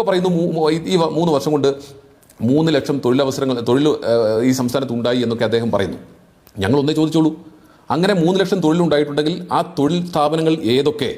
ഇപ്പോൾ പറയുന്നു ഈ മൂന്ന് വർഷം കൊണ്ട് മൂന്ന് ലക്ഷം തൊഴിലവസരങ്ങൾ തൊഴിൽ ഈ സംസ്ഥാനത്ത് ഉണ്ടായി എന്നൊക്കെ അദ്ദേഹം പറയുന്നു. ഞങ്ങൾ ഒന്നേ ചോദിച്ചോളൂ. അങ്ങനെ മൂന്ന് ലക്ഷം തൊഴിലുണ്ടായിട്ടുണ്ടെങ്കിൽ ആ തൊഴിൽ സ്ഥാപനങ്ങൾ ഏതൊക്കെ?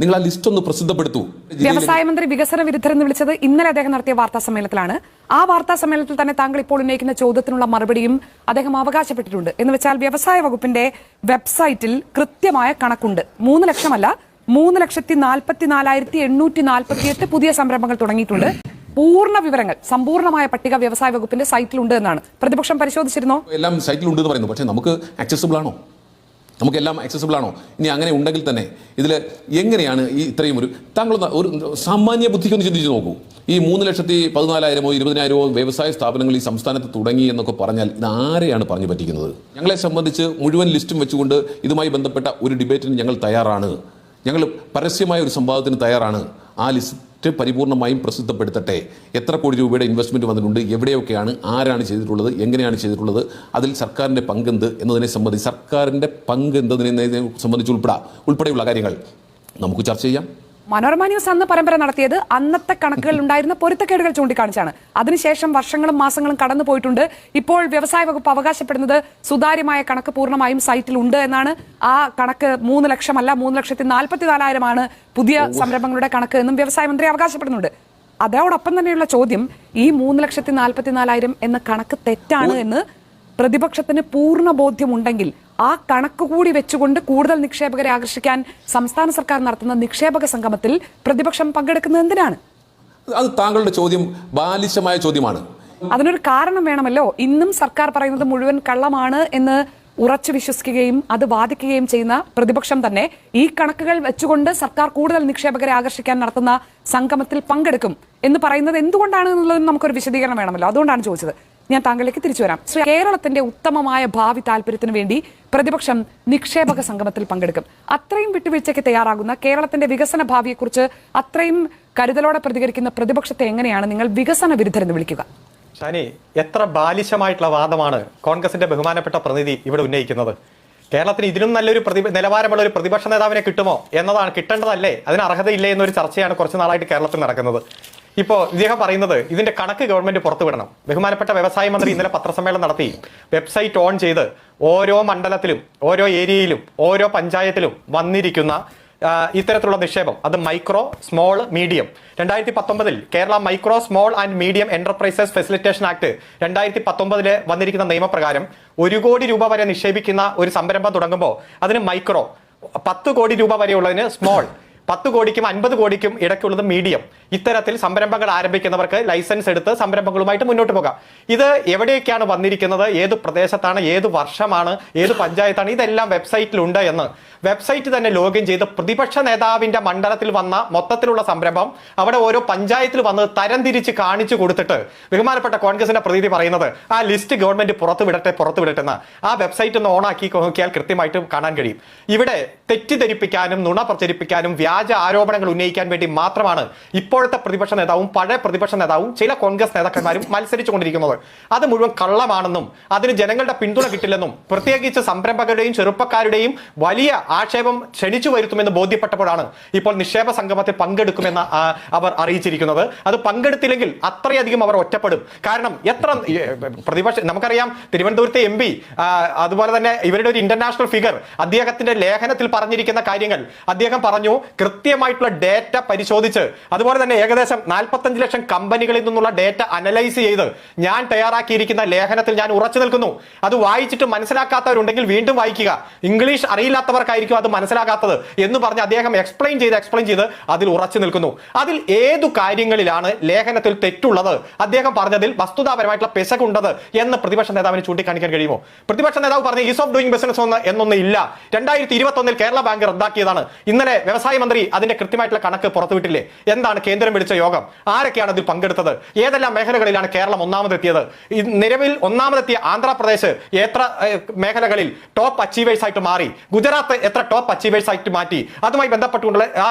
നിങ്ങൾ ആ ലിസ്റ്റ് ഒന്ന് പ്രസിദ്ധപ്പെടുത്തൂ. വ്യവസായ മന്ത്രി വികസന വിരുദ്ധരെന്ന് വിളിച്ചത് ഇന്നലെ അദ്ദേഹം നടത്തിയ വാർത്താ സമ്മേളനത്തിലാണ്. ആ വാർത്താ സമ്മേളനത്തിൽ തന്നെ താങ്കൾ ഇപ്പോൾ ഉന്നയിക്കുന്ന ചോദ്യത്തിനുള്ള മറുപടിയും അദ്ദേഹം അവകാശപ്പെട്ടിട്ടുണ്ട്. എന്ന് വെച്ചാൽ വ്യവസായ വകുപ്പിന്റെ വെബ്സൈറ്റിൽ കൃത്യമായ കണക്കുണ്ട്. മൂന്ന് ലക്ഷമല്ല മൂന്ന് ലക്ഷത്തി നാൽപ്പത്തി നാലായിരത്തി എണ്ണൂറ്റി നാൽപ്പത്തി എട്ട് പുതിയ സംരംഭങ്ങൾ തുടങ്ങിയിട്ടുണ്ട്. പൂർണ വിവരങ്ങൾ സമ്പൂർണമായ പട്ടിക വ്യവസായ വകുപ്പിന്റെ സൈറ്റിലുണ്ട് എന്നാണ്. പ്രതിപക്ഷം പരിശോധിച്ചിരുന്നോ? എല്ലാം സൈറ്റിലുണ്ട് എന്ന് പറയുന്നു. പക്ഷേ നമുക്ക് ആക്സസിബിൾ ആണോ? നമുക്കെല്ലാം ആക്സസിബിൾ ആണോ? ഇനി അങ്ങനെ ഉണ്ടെങ്കിൽ തന്നെ ഇതിൽ എങ്ങനെയാണ് ഈ ഇത്രയും ഒരു താങ്കൾ ഒരു സാമാന്യ ബുദ്ധിക്കൊന്ന് ചിന്തിച്ച് നോക്കൂ. ഈ മൂന്ന് ലക്ഷത്തി പതിനാലായിരമോ ഇരുപതിനായിരമോ വ്യവസായ സ്ഥാപനങ്ങൾ ഈ സംസ്ഥാനത്ത് തുടങ്ങി എന്നൊക്കെ പറഞ്ഞാൽ ഇത് ആരെയാണ് പറഞ്ഞു പറ്റിക്കുന്നത്? ഞങ്ങളെ സംബന്ധിച്ച് മുഴുവൻ ലിസ്റ്റും വെച്ചുകൊണ്ട് ഇതുമായി ബന്ധപ്പെട്ട ഒരു ഡിബേറ്റിന് ഞങ്ങൾ തയ്യാറാണ്. ഞങ്ങൾ പരസ്യമായ ഒരു സംവാദത്തിന് തയ്യാറാണ്. ആ ലിസ്റ്റ് പരിപൂർണമായും പ്രസിദ്ധപ്പെടുത്തട്ടെ. എത്ര കോടി രൂപയുടെ ഇൻവെസ്റ്റ്മെന്റ് വന്നിട്ടുണ്ട് എവിടെയൊക്കെയാണ് ആരാണ് ചെയ്തിട്ടുള്ളത് എങ്ങനെയാണ് ചെയ്തിട്ടുള്ളത് അതിൽ സർക്കാരിന്റെ പങ്കെന്ത് എന്നതിനെ സംബന്ധിച്ച് സർക്കാരിന്റെ പങ്ക് എന്തെന്നതിനെ സംബന്ധിച്ച് ഉൾപ്പെടാം ഉൾപ്പെടെയുള്ള കാര്യങ്ങൾ നമുക്ക് ചർച്ച ചെയ്യാം. മനോരമ ന്യൂസ് അന്ന് പരമ്പര നടത്തിയത് അന്നത്തെ കണക്കുകൾ ഉണ്ടായിരുന്ന പൊരുത്തക്കേടുകൾ ചൂണ്ടിക്കാണിച്ചാണ്. അതിനുശേഷം വർഷങ്ങളും മാസങ്ങളും കടന്നു പോയിട്ടുണ്ട്. ഇപ്പോൾ വ്യവസായ വകുപ്പ് അവകാശപ്പെടുന്നത് സുതാര്യമായ കണക്ക് പൂർണമായും സൈറ്റിൽ ഉണ്ട് എന്നാണ്. ആ കണക്ക് മൂന്ന് ലക്ഷമല്ല മൂന്ന് ലക്ഷത്തി നാൽപ്പത്തി നാലായിരമാണ് പുതിയ സംരംഭങ്ങളുടെ കണക്ക് എന്നും വ്യവസായ മന്ത്രി അവകാശപ്പെടുന്നുണ്ട്. അതോടൊപ്പം തന്നെയുള്ള ചോദ്യം ഈ മൂന്ന് ലക്ഷത്തി നാൽപ്പത്തി നാലായിരം എന്ന കണക്ക് തെറ്റാണ് എന്ന് പ്രതിപക്ഷത്തിന് പൂർണ ബോധ്യമുണ്ടെങ്കിൽ ആ കണക്ക് കൂടി വെച്ചുകൊണ്ട് കൂടുതൽ നിക്ഷേപകരെ ആകർഷിക്കാൻ സംസ്ഥാന സർക്കാർ നടത്തുന്ന നിക്ഷേപക സംഗമത്തിൽ പ്രതിപക്ഷം പങ്കെടുക്കുന്നത് എന്തിനാണ്? അത് താങ്കളുടെ ചോദ്യം ബാലിശമായ ചോദ്യമാണ്. അതിനൊരു കാരണം വേണമല്ലോ? ഇന്നും സർക്കാർ പറയുന്നത് മുഴുവൻ കള്ളമാണ് എന്ന് ഉറച്ചു വിശ്വസിക്കുകയും അത് വാദിക്കുകയും ചെയ്യുന്ന പ്രതിപക്ഷം തന്നെ ഈ കണക്കുകൾ വെച്ചുകൊണ്ട് സർക്കാർ കൂടുതൽ നിക്ഷേപകരെ ആകർഷിക്കാൻ നടത്തുന്ന സംഗമത്തിൽ പങ്കെടുക്കും എന്ന് പറയുന്നത് എന്തുകൊണ്ടാണ് എന്നുള്ളതിന് നമുക്കൊരു വിശദീകരണം വേണമല്ലോ. അതുകൊണ്ടാണ് ചോദിച്ചത്. ഞാൻ താങ്കളിലേക്ക് തിരിച്ചു വരാം. ശ്രീ കേരളത്തിന്റെ ഉത്തമമായ ഭാവി താല്പര്യത്തിന് വേണ്ടി പ്രതിപക്ഷം നിക്ഷേപക സംഗമത്തിൽ പങ്കെടുക്കും. അത്രയും വിട്ടുവീഴ്ചയ്ക്ക് തയ്യാറാകുന്ന കേരളത്തിന്റെ വികസന ഭാവിയെക്കുറിച്ച് അത്രയും കരുതലോടെ പ്രതികരിക്കുന്ന പ്രതിപക്ഷത്തെ എങ്ങനെയാണ് നിങ്ങൾ വികസന വിരുദ്ധരെന്ന് വിളിക്കുക? ഷാനി എത്ര ബാലിശമായിട്ടുള്ള വാദമാണ് കോൺഗ്രസിന്റെ ബഹുമാനപ്പെട്ട പ്രതിനിധി ഇവിടെ ഉന്നയിക്കുന്നത്. കേരളത്തിന് ഇതിനും നല്ലൊരു പ്രതി നിലവാരമുള്ള ഒരു പ്രതിപക്ഷ നേതാവിനെ കിട്ടുമോ എന്നതാണ് കിട്ടേണ്ടതല്ലേ? അതിന് അർഹതയില്ലേ എന്നൊരു ചർച്ചയാണ് കുറച്ച് നാളായിട്ട് കേരളത്തിൽ നടക്കുന്നത്. ഇപ്പോൾ ഇദ്ദേഹം പറയുന്നത് ഇതിന്റെ കണക്ക് ഗവൺമെന്റ് പുറത്തുവിടണം. ബഹുമാനപ്പെട്ട വ്യവസായ മന്ത്രി ഇന്നലെ പത്രസമ്മേളനം നടത്തി. വെബ്സൈറ്റ് ഓൺ ചെയ്ത് ഓരോ മണ്ഡലത്തിലും ഓരോ ഏരിയയിലും ഓരോ പഞ്ചായത്തിലും വന്നിരിക്കുന്ന ഇത്തരത്തിലുള്ള നിക്ഷേപം. അത് മൈക്രോ സ്മോൾ മീഡിയം. രണ്ടായിരത്തി പത്തൊമ്പതിൽ Kerala micro small and medium enterprises facilitation act രണ്ടായിരത്തി പത്തൊമ്പതിൽ വന്നിരിക്കുന്ന നിയമപ്രകാരം ഒരു കോടി രൂപ വരെ നിക്ഷേപിക്കുന്ന ഒരു സംരംഭം തുടങ്ങുമ്പോൾ അതിന് മൈക്രോ പത്ത് കോടി രൂപ വരെയുള്ളതിന് സ്മോൾ. പത്ത് കോടിക്കും അൻപത് കോടിക്കും ഇടയ്ക്കുള്ളത് മീഡിയം. ഇത്തരത്തിൽ സംരംഭങ്ങൾ ആരംഭിക്കുന്നവർക്ക് ലൈസൻസ് എടുത്ത് സംരംഭങ്ങളുമായിട്ട് മുന്നോട്ട് പോകാം. ഇത് എവിടെയൊക്കെയാണ് വന്നിരിക്കുന്നത്? ഏത് പ്രദേശത്താണ്? ഏത് വർഷമാണ്? ഏത് പഞ്ചായത്താണ്? ഇതെല്ലാം വെബ്സൈറ്റിലുണ്ട് എന്ന്. വെബ്സൈറ്റ് തന്നെ ലോഗിൻ ചെയ്ത് പ്രതിപക്ഷ നേതാവിന്റെ മണ്ഡലത്തിൽ വന്ന മൊത്തത്തിലുള്ള സംരംഭം അവിടെ ഓരോ പഞ്ചായത്തിൽ വന്ന് തരംതിരിച്ച് കാണിച്ചു കൊടുത്തിട്ട് ബഹുമാനപ്പെട്ട കോൺഗ്രസിന്റെ പ്രതിനിധി പറയുന്നത് ആ ലിസ്റ്റ് ഗവൺമെന്റ് പുറത്തു വിടട്ടെ പുറത്തു വിടട്ടെ എന്ന് ആ വെബ്സൈറ്റ് ഒന്ന് ഓണാക്കി നോക്കിയാൽ കൃത്യമായിട്ട് കാണാൻ കഴിയും. ഇവിടെ തെറ്റിദ്ധരിപ്പിക്കാനും നുണ പ്രചരിപ്പിക്കാനും വ്യാജ ആരോപണങ്ങൾ ഉന്നയിക്കാൻ വേണ്ടി മാത്രമാണ് ഇപ്പോഴത്തെ പ്രതിപക്ഷ നേതാവും പഴയ പ്രതിപക്ഷ നേതാവും ചില കോൺഗ്രസ് നേതാക്കന്മാരും മത്സരിച്ചുകൊണ്ടിരിക്കുന്നത്. അത് മുഴുവൻ കള്ളമാണെന്നും അതിന് ജനങ്ങളുടെ പിന്തുണ കിട്ടില്ലെന്നും പ്രത്യേകിച്ച് സംരംഭകരുടെയും ചെറുപ്പക്കാരുടെയും വലിയ ആക്ഷേപം ക്ഷണിച്ചു വരുത്തുമെന്ന് ബോധ്യപ്പെട്ടപ്പോഴാണ് ഇപ്പോൾ നിക്ഷേപ സംഗമത്തിൽ പങ്കെടുക്കുമെന്ന് അവർ അറിയിച്ചിരിക്കുന്നത്. അത് പങ്കെടുത്തില്ലെങ്കിൽ അത്രയധികം അവർ ഒറ്റപ്പെടും. കാരണം എത്ര പ്രതിപക്ഷ നമുക്കറിയാം തിരുവനന്തപുരത്തെ എം പി അതുപോലെ തന്നെ ഇവരുടെ ഒരു ഇന്റർനാഷണൽ ഫിഗർ അദ്ദേഹത്തിന്റെ ലേഖനത്തിൽ പറഞ്ഞിരിക്കുന്ന കാര്യങ്ങൾ. അദ്ദേഹം പറഞ്ഞു കൃത്യമായിട്ടുള്ള ഡേറ്റ പരിശോധിച്ച് അതുപോലെ തന്നെ ഏകദേശം നാൽപ്പത്തഞ്ച് ലക്ഷം കമ്പനികളിൽ നിന്നുള്ള ഡേറ്റ അനലൈസ് ചെയ്ത് ഞാൻ തയ്യാറാക്കിയിരിക്കുന്ന ലേഖനത്തിൽ ഞാൻ ഉറച്ചു നിൽക്കുന്നു. അത് വായിച്ചിട്ട് മനസ്സിലാക്കാത്തവരുണ്ടെങ്കിൽ വീണ്ടും വായിക്കുക. ഇംഗ്ലീഷ് അറിയില്ലാത്തവർക്കായിരിക്കും അത് മനസ്സിലാകാത്തത് എന്ന് പറഞ്ഞ് അദ്ദേഹം എക്സ്പ്ലെയിൻ ചെയ്ത് എക്സ്പ്ലെയിൻ ചെയ്ത് അതിൽ ഉറച്ചു നിൽക്കുന്നു. അതിൽ ഏതു കാര്യങ്ങളിലാണ് ലേഖനത്തിൽ തെറ്റുള്ളത്? അദ്ദേഹം പറഞ്ഞതിൽ വസ്തുതാപരമായിട്ടുള്ള പെശകുണ്ടത് എന്ന് പ്രതിപക്ഷ നേതാവിന് ചൂണ്ടിക്കാണിക്കാൻ കഴിയുമോ? പ്രതിപക്ഷ നേതാവ് പറഞ്ഞ ഈസ് ഓഫ് ഡൂയിങ് ബിസിനസ് ഒന്ന് എന്നൊന്നും ഇല്ല. രണ്ടായിരത്തി ഇരുപത്തി ഒന്നിൽ കേരള ബാങ്ക് റദ്ദാക്കിയതാണ്. ഇന്നലെ വ്യവസായ മന്ത്രി അതിന്റെ കൃത്യമായിട്ടുള്ള കണക്ക് പുറത്തുവിട്ടില്ലേ? എന്താണ് കേന്ദ്രം വിളിച്ച യോഗം? ആരൊക്കെയാണ് അതിൽ പങ്കെടുത്തത്? ഏതെല്ലാം മേഖലകളിലാണ് കേരളം ഒന്നാമതെത്തിയത്? നിലവിൽ ഒന്നാമതെത്തിയ ആന്ധ്രാപ്രദേശ് എത്ര മേഖലകളിൽ ടോപ്പ് അച്ചീവേഴ്സ് ആയിട്ട് മാറി? ഗുജറാത്ത് എത്ര ടോപ്പ് അച്ചീവേഴ്സ് ആയിട്ട് മാറ്റി? അതുമായി ബന്ധപ്പെട്ടുകൊണ്ടുള്ള ആ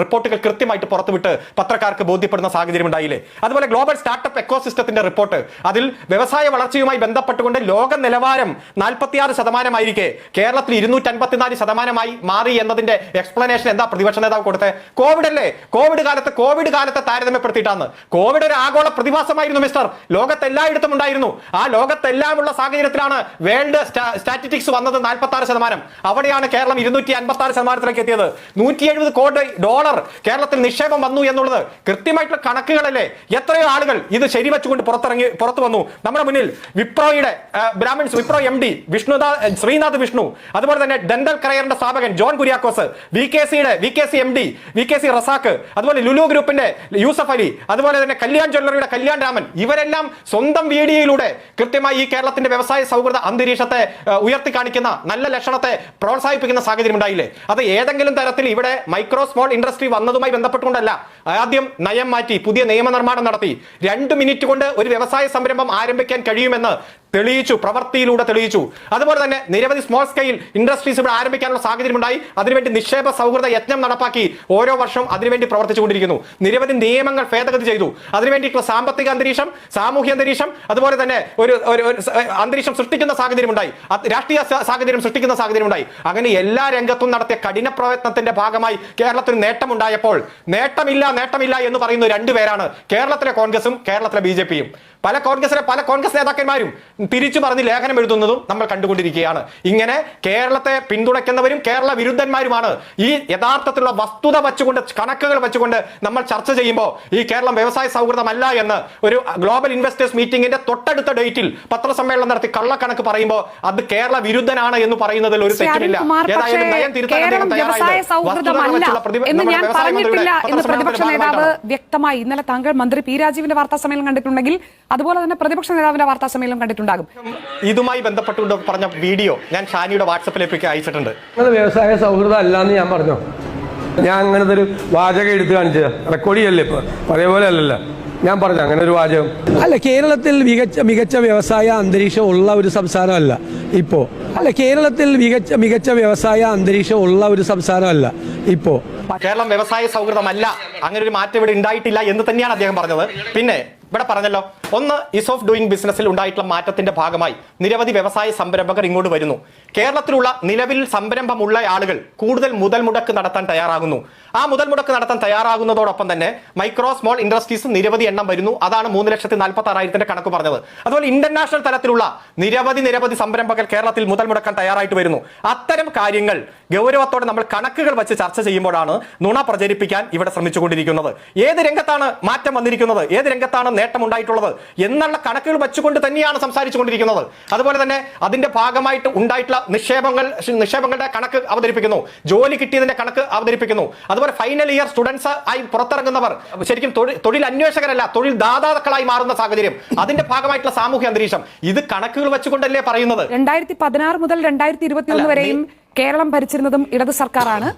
റിപ്പോർട്ടുകൾ കൃത്യമായിട്ട് പുറത്തുവിട്ട് പത്രക്കാർക്ക് ബോധ്യപ്പെടുന്ന സാഹചര്യം ഉണ്ടായില്ലേ? അതുപോലെ ഗ്ലോബൽ സ്റ്റാർട്ടപ്പ് എക്കോസിസ്റ്റത്തിന്റെ റിപ്പോർട്ട് അതിൽ വ്യവസായ വളർച്ചയുമായി ബന്ധപ്പെട്ടുകൊണ്ട് ലോക നിലവാരം നാൽപ്പത്തിയാറ് ശതമാനമായിരിക്കെ. കേരളത്തിൽ ഇരുന്നൂറ്റി അൻപത്തിനാല് ശതമാനമായി മാറി എന്നതിന്റെ എക്സ്പ്ലനേഷൻ എന്താ പ്രതിപക്ഷ നേതാവ് കൊടുത്തത് കോവിഡ് അല്ലേ? കോവിഡ് കാലത്ത് കോവിഡ് കാലത്തെ താരതമ്യപ്പെടുത്തിയിട്ടാണ് കോവിഡ് ഒരു ആഗോള പ്രതിഭാസമായിരുന്നു മിസ്റ്റർ ലോകത്തെല്ലായിടത്തും ഉണ്ടായിരുന്നു. ആ ലോകത്തെല്ലാമുള്ള സാഹചര്യത്തിലാണ് വേൾഡ് സ്റ്റാറ്റിസ്റ്റിക്സ് വന്നത് നാൽപ്പത്തി ആറ് ശതമാനം. അവിടെയാണ് കേരളം ഇരുന്നൂറ്റി അൻപത്തി ആറ് ശതമാനത്തിലേക്ക് എത്തിയത്. നൂറ്റി എഴുപത് കോടി ഡോളർ കേരളത്തിൽ നിക്ഷേപം വന്നു എന്നുള്ളത് കൃത്യമായിട്ടുള്ള കണക്കുകളല്ലേ എത്രയോ ആളുകൾ ഇത് ശരി വെച്ചുകൊണ്ട് പുറത്തിറങ്ങി പുറത്തു വന്നു. നമ്മുടെ മുന്നിൽ വിപ്രോയുടെ ബ്രാഹ്മിൻസ് വിപ്രോ എം ഡി വിഷ്ണുദാ ശ്രീനാഥ് വിഷ്ണു അതുപോലെ തന്നെ ഡെന്റൽ കറയറിന്റെ സ്ഥാപകൻ ജോൺ കുര്യാക്കോസ് വി കെ സിയുടെ V K C M D V K C Razak അതുപോലെ ലുലു ഗ്രൂപ്പിന്റെ യൂസഫ് അലി അതുപോലെ തന്നെ കല്യാൺ ജ്വല്ലറിയുടെ കല്യാൺ രാമൻ ഇവരെല്ലാം സ്വന്തം വീഡിയോയിലൂടെ കൃത്യമായി ഈ കേരളത്തിന്റെ വ്യവസായ സൗഹൃദ അന്തരീക്ഷത്തെ ഉയർത്തി കാണിക്കുന്ന നല്ല ലക്ഷണത്തെ പ്രോത്സാഹിപ്പിക്കുന്ന സാഹചര്യം ഉണ്ടായില്ലേ? അത് ഏതെങ്കിലും തരത്തിൽ ഇവിടെ മൈക്രോ സ്മോൾ ഇൻഡസ്ട്രി വന്നതുമായി ബന്ധപ്പെട്ടുകൊണ്ടല്ല. ആദ്യം നയം മാറ്റി പുതിയ നിയമനിർമ്മാണം നടത്തി. രണ്ട് മിനിറ്റ് കൊണ്ട് ഒരു വ്യവസായ സംരംഭം ആരംഭിക്കാൻ കഴിയുമെന്ന് തെളിയിച്ചു പ്രവൃത്തിയിലൂടെ തെളിയിച്ചു. അതുപോലെ തന്നെ നിരവധി സ്മോൾ സ്കെയിൽ ഇൻഡസ്ട്രീസ് ഇവിടെ ആരംഭിക്കാനുള്ള സാഹചര്യം ഉണ്ടായി അതിനുവേണ്ടി നിക്ഷേപ സൗഹൃദ യജ്ഞം നടപ്പാക്കി ഓരോ വർഷം അതിനുവേണ്ടി പ്രവർത്തിച്ചുകൊണ്ടിരിക്കുന്നു. നിരവധി നിയമങ്ങൾ ഭേദഗതി ചെയ്തു. അതിനുവേണ്ടിയിട്ടുള്ള സാമ്പത്തിക അന്തരീക്ഷം സാമൂഹ്യ അന്തരീക്ഷം അതുപോലെ തന്നെ ഒരു ഒരു അന്തരീക്ഷം സൃഷ്ടിക്കുന്ന സാഹചര്യം ഉണ്ടായി അത് രാഷ്ട്രീയ സാഹചര്യം സൃഷ്ടിക്കുന്ന സാഹചര്യം ഉണ്ടായി അങ്ങനെ എല്ലാ രംഗത്തും നടത്തിയ കഠിന പ്രയത്നത്തിന്റെ ഭാഗമായി കേരളത്തിന് നേട്ടമുണ്ടായപ്പോൾ നേട്ടമില്ല നേട്ടമില്ല എന്ന് പറയുന്ന രണ്ടുപേരാണ് കേരളത്തിലെ കോൺഗ്രസും കേരളത്തിലെ ബി പല കോൺഗ്രസിലെ പല കോൺഗ്രസ് നേതാക്കന്മാരും തിരിച്ചു പറഞ്ഞ് ലേഖനം എഴുതുന്നതും നമ്മൾ കണ്ടുകൊണ്ടിരിക്കുകയാണ്. ഇങ്ങനെ കേരളത്തെ പിന്തുണയ്ക്കുന്നവരും കേരള വിരുദ്ധന്മാരുമാണ് ഈ യഥാർത്ഥത്തിലുള്ള വസ്തുത വച്ചുകൊണ്ട് കണക്കുകൾ വെച്ചുകൊണ്ട് നമ്മൾ ചർച്ച ചെയ്യുമ്പോൾ ഈ കേരളം വ്യവസായ സൗഹൃദമല്ല എന്ന് ഒരു ഗ്ലോബൽ ഇൻവെസ്റ്റേഴ്സ് മീറ്റിംഗിന്റെ തൊട്ടടുത്ത ഡേറ്റിൽ പത്രസമ്മേളനം നടത്തി കള്ളക്കണക്ക് പറയുമ്പോൾ അത് കേരള വിരുദ്ധനാണ് എന്ന് പറയുന്നതിൽ ഒരു തെറ്റില്ല. തെറ്റുമില്ല ഏതായാലും നയം തിരുത്താൻ അദ്ദേഹം എന്ന് പ്രതിപക്ഷ നേതാവ് വ്യക്തമായി ഇന്നലെ താങ്കൾ മന്ത്രി പി രാജീവിന്റെ വാർത്താ സമ്മേളനം കണ്ടിട്ടുണ്ടെങ്കിൽ അതുപോലെ തന്നെ പ്രതിപക്ഷ നേതാവിന്റെ വാർത്താ സമ്മേളനം കണ്ടിട്ടുണ്ടാകും. ഇതുമായി ബന്ധപ്പെട്ടുകൊണ്ട് പറഞ്ഞ വീഡിയോ ഞാൻ ഷാനിയുടെ വാട്സപ്പിലേക്ക് അയച്ചിട്ടുണ്ട്. വ്യവസായ സൗഹൃദം അല്ലാന്ന് ഞാൻ പറഞ്ഞു? ഞാൻ അങ്ങനത്തെ ഒരു വാചകം എടുത്തു കാണിച്ചത്. റെക്കോർഡ് ചെയ്യല്ലേ ഇപ്പൊ? അതേപോലെ അല്ലല്ലോ. ഞാൻ പറഞ്ഞു അങ്ങനെ ഒരു വാചകം? അല്ല കേരളത്തിൽ മികച്ച മികച്ച വ്യവസായ അന്തരീക്ഷം ഉള്ള ഒരു സംസ്ഥാനമല്ല ഇപ്പോ. അല്ല കേരളത്തിൽ മികച്ച മികച്ച വ്യവസായ അന്തരീക്ഷം ഉള്ള ഒരു സംസ്ഥാനമല്ല ഇപ്പോ. കേരളം വ്യവസായ സൗഹൃദമല്ല. അങ്ങനെ ഒരു മാറ്റം ഇവിടെ ഉണ്ടായിട്ടില്ല എന്ന് തന്നെയാണ് അദ്ദേഹം പറഞ്ഞത്. പിന്നെ ഇവിടെ പറഞ്ഞല്ലോ. ഒന്ന് ഈസ് ഓഫ് ഡൂയിങ് ബിസിനസ്സിൽ ഉണ്ടായിട്ടുള്ള മാറ്റത്തിന്റെ ഭാഗമായി നിരവധി വ്യവസായ സംരംഭകർ ഇങ്ങോട്ട് വരുന്നു. കേരളത്തിലുള്ള നിലവിൽ സംരംഭമുള്ള ആളുകൾ കൂടുതൽ മുതൽ മുടക്ക് നടത്താൻ തയ്യാറാകുന്നു. ആ മുതൽ മുടക്ക് നടത്താൻ തയ്യാറാകുന്നതോടൊപ്പം തന്നെ മൈക്രോ സ്മോൾ ഇൻഡസ്ട്രീസ് നിരവധി എണ്ണം വരുന്നു. അതാണ് മൂന്ന് ലക്ഷത്തി നാൽപ്പത്തി ആറായിരത്തിന്റെ കണക്ക് പറഞ്ഞത്. അതുപോലെ ഇന്റർനാഷണൽ തലത്തിലുള്ള നിരവധി നിരവധി സംരംഭകർ കേരളത്തിൽ മുതൽ മുടക്കാൻ തയ്യാറായിട്ട് വരുന്നു. അത്തരം കാര്യങ്ങൾ ഗൗരവത്തോടെ നമ്മൾ കണക്കുകൾ വെച്ച് ചർച്ച ചെയ്യുമ്പോഴാണ് നുണ പ്രചരിപ്പിക്കാൻ ഇവിടെ ശ്രമിച്ചുകൊണ്ടിരിക്കുന്നത്. ഏത് രംഗത്താണ് മാറ്റം വന്നിരിക്കുന്നത്? ഏത് രംഗത്താണ് നേട്ടം ഉണ്ടായിട്ടുള്ളത്? എന്നുള്ള കണക്കുകൾ വെച്ചുകൊണ്ട് തന്നെയാണ് സംസാരിച്ചുകൊണ്ടിരിക്കുന്നത്. അതുപോലെ തന്നെ അതിന്റെ ഭാഗമായിട്ട് ഉണ്ടായിട്ടുള്ള നിക്ഷേപങ്ങൾ നിക്ഷേപങ്ങളുടെ കണക്ക് അവതരിപ്പിക്കുന്നു. ജോലി കിട്ടിയതിന്റെ കണക്ക് അവതരിപ്പിക്കുന്നു. അതുപോലെ ഫൈനൽ ഇയർ സ്റ്റുഡൻസ് ആയി പുറത്തിറങ്ങുന്നവർ ശരിക്കും തൊഴിൽ അന്വേഷകരല്ല തൊഴിൽ ദാതാക്കളായി മാറുന്ന സാഹചര്യം. അതിന്റെ ഭാഗമായിട്ടുള്ള സാമൂഹ്യ അന്തരീക്ഷം. ഇത് കണക്കുകൾ വെച്ചുകൊണ്ടല്ലേ പറയുന്നത്? രണ്ടായിരത്തി പതിനാറ് മുതൽ രണ്ടായിരത്തി ഇരുപത്തി ഒന്ന് അല്ല, വരെയും കേരളം ഭരിച്ചിരുന്നതും ഇടത് സർക്കാരാണ്.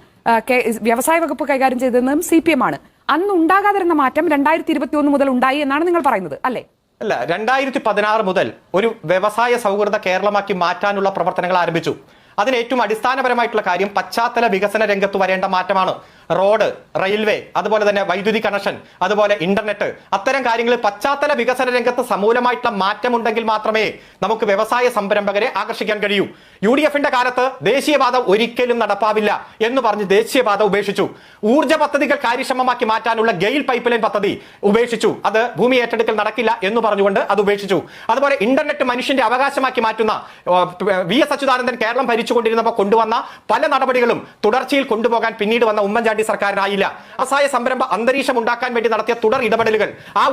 വ്യവസായ വകുപ്പ് കൈകാര്യം ചെയ്തിരുന്നതും സി പി എം ആണ്. അന്ന് ഉണ്ടാകാതിരുന്ന മാറ്റം രണ്ടായിരത്തി ഇരുപത്തി ഒന്ന് മുതൽ ഉണ്ടായി എന്നാണ് നിങ്ങൾ പറയുന്നത് അല്ലേ? അല്ല രണ്ടായിരത്തി പതിനാറ് മുതൽ ഒരു വ്യവസായ സൗഹൃദ കേരളമാക്കി മാറ്റാനുള്ള പ്രവർത്തനങ്ങൾ ആരംഭിച്ചു. അതിന് ഏറ്റവും അടിസ്ഥാനപരമായിട്ടുള്ള കാര്യം പശ്ചാത്തല വികസന രംഗത്ത് വരേണ്ട മാറ്റമാണ്. റോഡ് റെയിൽവേ അതുപോലെ തന്നെ വൈദ്യുതി കണക്ഷൻ അതുപോലെ ഇന്റർനെറ്റ് അത്തരം കാര്യങ്ങളിൽ പശ്ചാത്തല വികസന രംഗത്ത് സമൂലമായിട്ടുള്ള മാറ്റമുണ്ടെങ്കിൽ മാത്രമേ നമുക്ക് വ്യവസായ സംരംഭകരെ ആകർഷിക്കാൻ കഴിയൂ. യു ഡി എഫിന്റെ കാലത്ത് ദേശീയപാത ഒരിക്കലും നടപ്പാവില്ല എന്ന് പറഞ്ഞ് ദേശീയപാത ഉപേക്ഷിച്ചു. ഊർജ പദ്ധതികൾ കാര്യക്ഷമമാക്കി മാറ്റാനുള്ള ഗെയിൽ പൈപ്പ് ലൈൻ പദ്ധതി ഉപേക്ഷിച്ചു. അത് ഭൂമി ഏറ്റെടുക്കൽ നടക്കില്ല എന്ന് പറഞ്ഞുകൊണ്ട് അത് ഉപേക്ഷിച്ചു. അതുപോലെ ഇന്റർനെറ്റ് മനുഷ്യന്റെ അവകാശമാക്കി മാറ്റുന്ന വി എസ് അച്യുതാനന്ദൻ കേരളം ഭരിച്ചുകൊണ്ടിരുന്നപ്പോൾ കൊണ്ടുവന്ന പല നടപടികളും തുടർച്ചയിൽ കൊണ്ടുപോകാൻ പിന്നീട് വന്ന ഉമ്മൻചാണ്ടി സർക്കാരിനായില്ല. അസഹായ സംരംഭ അന്തരീക്ഷം ഉണ്ടാക്കാൻ വേണ്ടി നടത്തിയ തുടർ ഇടപെടലുകൾ ആ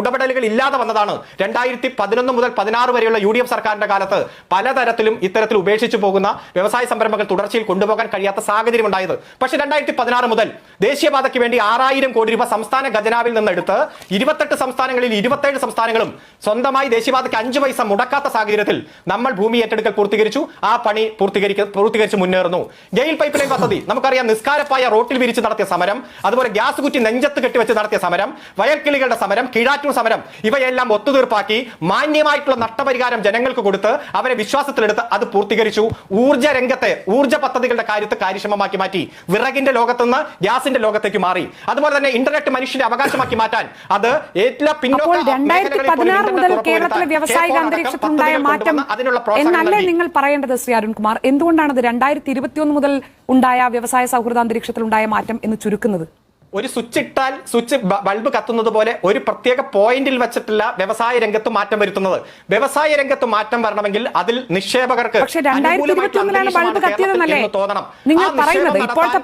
ഇടപെടലുകൾ ഇല്ലാതെ വന്നതാണ്. രണ്ടായിരത്തി പതിനൊന്ന് മുതൽ പതിനാറ് വരെയുള്ള യു ഡി എഫ് സർക്കാരിന്റെ കാലത്ത് പലതരത്തിലും ഇത്തരത്തിൽ ഉപേക്ഷിച്ചു പോകുന്ന വ്യവസായ സംരംഭങ്ങൾ തുടർച്ചയിൽ കൊണ്ടുപോകാൻ കഴിയാത്ത സാഹചര്യം ഉണ്ടായത്. പക്ഷേ രണ്ടായിരത്തി പതിനാറ് മുതൽ ദേശീയപാതയ്ക്ക് വേണ്ടി ആറായിരം കോടി രൂപ സംസ്ഥാന ഖജനാവിൽ നിന്നെടുത്ത് ഇരുപത്തെട്ട് സംസ്ഥാനങ്ങളിൽ ഇരുപത്തേഴ് സംസ്ഥാനങ്ങളും സ്വന്തമായി ദേശീയപാതയ്ക്ക് അഞ്ച് പൈസ മുടക്കാത്ത സാഹചര്യത്തിൽ നമ്മൾ ഭൂമി ഏറ്റെടുക്കൽ പൂർത്തീകരിച്ചു. ആ പണി പൂർത്തീകരിക്ക മുന്നേറുന്നു. ഗെയിൽ പൈപ്പ് ലൈൻ പദ്ധതി. നമുക്കറിയാം നിസ്കാരപ്പായ റോട്ടിൽ നടത്തിയ സമരം അതുപോലെ ഗ്യാസ് കുറ്റി നെഞ്ചത്ത് കെട്ടിവെച്ച് നടത്തിയ സമരം വയൽക്കിളികളുടെ സമരം കീഴാറ്റൂർ സമരം ഇവയെല്ലാം ഒത്തുതീർപ്പാക്കി മാന്യമായിട്ടുള്ള നഷ്ടപരിഹാരം ജനങ്ങൾക്ക് കൊടുത്ത് അവരെ വിശ്വാസത്തിലെടുത്ത് അത് പൂർത്തീകരിച്ചു. ഊർജ രംഗത്തെ ഊർജ പദ്ധതികളുടെ കാര്യത്തെ കാര്യക്ഷമമാക്കി മാറ്റി. വിറകിന്റെ ലോകത്തുനിന്ന് ഗ്യാസിന്റെ ലോകത്തേക്ക് മാറി. അതുപോലെ തന്നെ ഇന്റർനെറ്റ് മനുഷ്യന്റെ അവകാശമാക്കി മാറ്റാൻ അത് എല്ലാ പിന്നോക്ക അതിനുള്ള പ്രോത്സാഹനം എന്നല്ലേ നിങ്ങൾ പറയേണ്ടത് ശ്രീ അരുൺകുമാർ. എന്തുകൊണ്ടാണ് അത് രണ്ടായിരത്തി ഇരുപത്തിയൊന്ന് മുതൽ ഉണ്ടായ വ്യവസായ സൗഹൃദ അന്തരീക്ഷത്തിൽ ഉണ്ടായ മാറ്റം എന്ന് ചുരുക്കുന്നത്. ഒരു സ്വിച്ച് ഇട്ടാൽ സ്വിച്ച് ബൾബ് കത്തുന്നത് പോലെ ഒരു പ്രത്യേക പോയിന്റിൽ വെച്ചിട്ടില്ല വ്യവസായ രംഗത്ത് മാറ്റം വരുത്തുന്നത്. വ്യവസായ രംഗത്ത് മാറ്റം വരണമെങ്കിൽ അതിൽ നിക്ഷേപകർക്ക് നിങ്ങൾ പറയുന്നത് ഇപ്പോഴത്തെ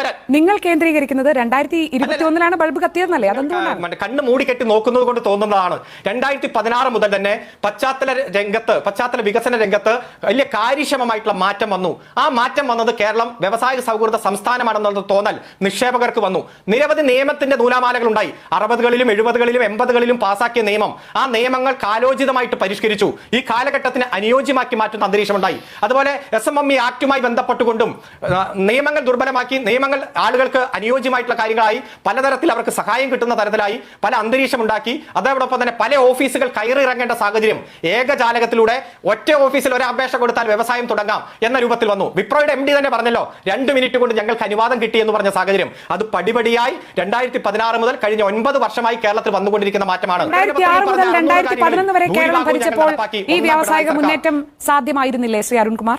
വരാൻ. നിങ്ങൾ കേന്ദ്രീകരിക്കുന്നത് രണ്ടായിരത്തി ബൾബ് കത്തിയതെന്നല്ലേ? അതെന്തുകൊണ്ടാണ്? മറ്റേ കണ്ണ് മൂടിക്കെട്ടി നോക്കുന്നത് കൊണ്ട് തോന്നുന്നതാണ്. രണ്ടായിരത്തി പതിനാറ് മുതൽ തന്നെ പശ്ചാത്തല രംഗത്ത് പശ്ചാത്തല വികസന രംഗത്ത് വലിയ കാര്യക്ഷമമായിട്ടുള്ള മാറ്റം വന്നു. ആ മാറ്റം വന്നത് കേരളം വ്യവസായ സൗഹൃദ സംസ്ഥാനമാണെന്നുള്ള തോന്നൽ നിക്ഷേപകർക്ക് വന്നു. നിരവധി നിയമത്തിന്റെ നൂലാമാലകൾ ഉണ്ടായി അറുപതുകളിലും എഴുപതുകളിലും എൺപതുകളിലും പാസാക്കിയ നിയമം. ആ നിയമങ്ങൾ കാലോചിതമായിട്ട് പരിഷ്കരിച്ചു. ഈ കാലഘട്ടത്തിന് അനുയോജ്യമാക്കി മാറ്റുന്ന അന്തരീക്ഷം ഉണ്ടായി അതുപോലെ എസ് എം എം ഇ ആക്ടുമായി ബന്ധപ്പെട്ടുകൊണ്ടും നിയമങ്ങൾ ദുർബലമാക്കി നിയമങ്ങൾ ആളുകൾക്ക് അനുയോജ്യമായിട്ടുള്ള കാര്യങ്ങളായി പലതരത്തിൽ അവർക്ക് സഹായം കിട്ടുന്ന തരത്തിലായി പല അന്തരീക്ഷം ഉണ്ടാക്കി അതോടൊപ്പം തന്നെ പല ഓഫീസുകൾ കയറിയിറങ്ങേണ്ട സാഹചര്യം. ഏകജാലകത്തിലൂടെ ഒറ്റ ഓഫീസിൽ ഒരു അപേക്ഷ കൊടുത്താൽ വ്യവസായം തുടങ്ങാം എന്ന രൂപത്തിൽ വന്നു. വിപ്രോയുടെ എം തന്നെ പറഞ്ഞല്ലോ രണ്ട് മിനിറ്റ് കൊണ്ട് ഞങ്ങൾക്ക് അനുവാദം കിട്ടി എന്ന് പറഞ്ഞ സാഹചര്യം. അത് പടിപടിയായി രണ്ടായിരത്തി പതിനാറ് മുതൽ കഴിഞ്ഞ ഒൻപത് വർഷമായി കേരളത്തിൽ വന്നുകൊണ്ടിരിക്കുന്ന മാറ്റമാണ്. വരെ കേരളം ഭരിച്ചപ്പോൾ ഈ വ്യാവസായിക മുന്നേറ്റം സാധ്യമായിരുന്നില്ലേ ശ്രീ അരുൺകുമാർ?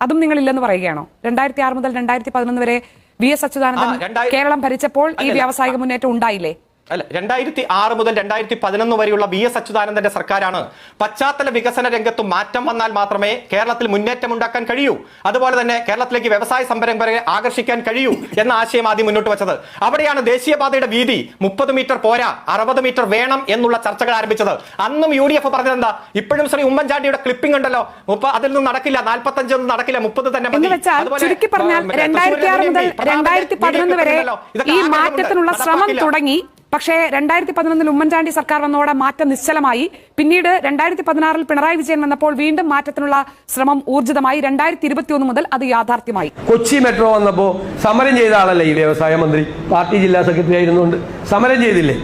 അതും നിങ്ങൾ ഇല്ലെന്ന് പറയുകയാണോ? രണ്ടായിരത്തി ആറ് മുതൽ രണ്ടായിരത്തി പതിനൊന്ന് വരെ വി എസ് അച്യുതാനന്ദൻ കേരളം ഭരിച്ചപ്പോൾ ഈ വ്യാവസായിക മുന്നേറ്റം ഉണ്ടായില്ലേ? അല്ല രണ്ടായിരത്തി ആറ് മുതൽ രണ്ടായിരത്തി പതിനൊന്ന് വരെയുള്ള വി എസ് അച്യുതാനന്ദന്റെ സർക്കാരാണ് പശ്ചാത്തല വികസന രംഗത്ത് മാറ്റം വന്നാൽ മാത്രമേ കേരളത്തിൽ മുന്നേറ്റം ഉണ്ടാക്കാൻ കഴിയൂ. അതുപോലെ തന്നെ കേരളത്തിലേക്ക് വ്യവസായ സംരംഭകരെ ആകർഷിക്കാൻ കഴിയൂ എന്ന ആശയം ആദ്യം മുന്നോട്ട് വെച്ചത്. അവിടെയാണ് ദേശീയപാതയുടെ വീതി മുപ്പത് മീറ്റർ പോരാ അറുപത് മീറ്റർ വേണം എന്നുള്ള ചർച്ചകൾ ആരംഭിച്ചത്. അന്നും യു ഡി എഫ് പറഞ്ഞത് എന്താ? ഇപ്പോഴും ശ്രീ ഉമ്മൻചാണ്ടിയുടെ ക്ലിപ്പിംഗ് ഉണ്ടല്ലോ. മുപ്പ അതിൽ നിന്നും നടക്കില്ല നാൽപ്പത്തഞ്ചൊന്നും നടക്കില്ല മുപ്പത് തന്നെ രണ്ടായിരത്തി ആറ് മുതൽ രണ്ടായിരത്തി പതിനൊന്ന് വരെ ഈ മാറ്റത്തിനുള്ള ശ്രമം തുടങ്ങി പക്ഷേ രണ്ടായിരത്തി പതിനൊന്നിൽ ഉമ്മൻചാണ്ടി സർക്കാർ വന്നതോടെ മാറ്റം നിശ്ചലമായി. പിന്നീട് രണ്ടായിരത്തി പതിനാറിൽ പിണറായി വിജയൻ വന്നപ്പോൾ വീണ്ടും മാറ്റത്തിനുള്ള ശ്രമം ഊർജിതമായി. രണ്ടായിരത്തി ഇരുപത്തിയൊന്ന് മുതൽ അത് യാഥാർത്ഥ്യമായി. കൊച്ചി മെട്രോ വന്നപ്പോൾ സമരം ചെയ്ത ആളല്ലേ ഈ വ്യവസായ മന്ത്രി? പാർട്ടി ജില്ലാ സെക്രട്ടറി ആയിരുന്നുകൊണ്ട്. സമരം ചെയ്തില്ലേ?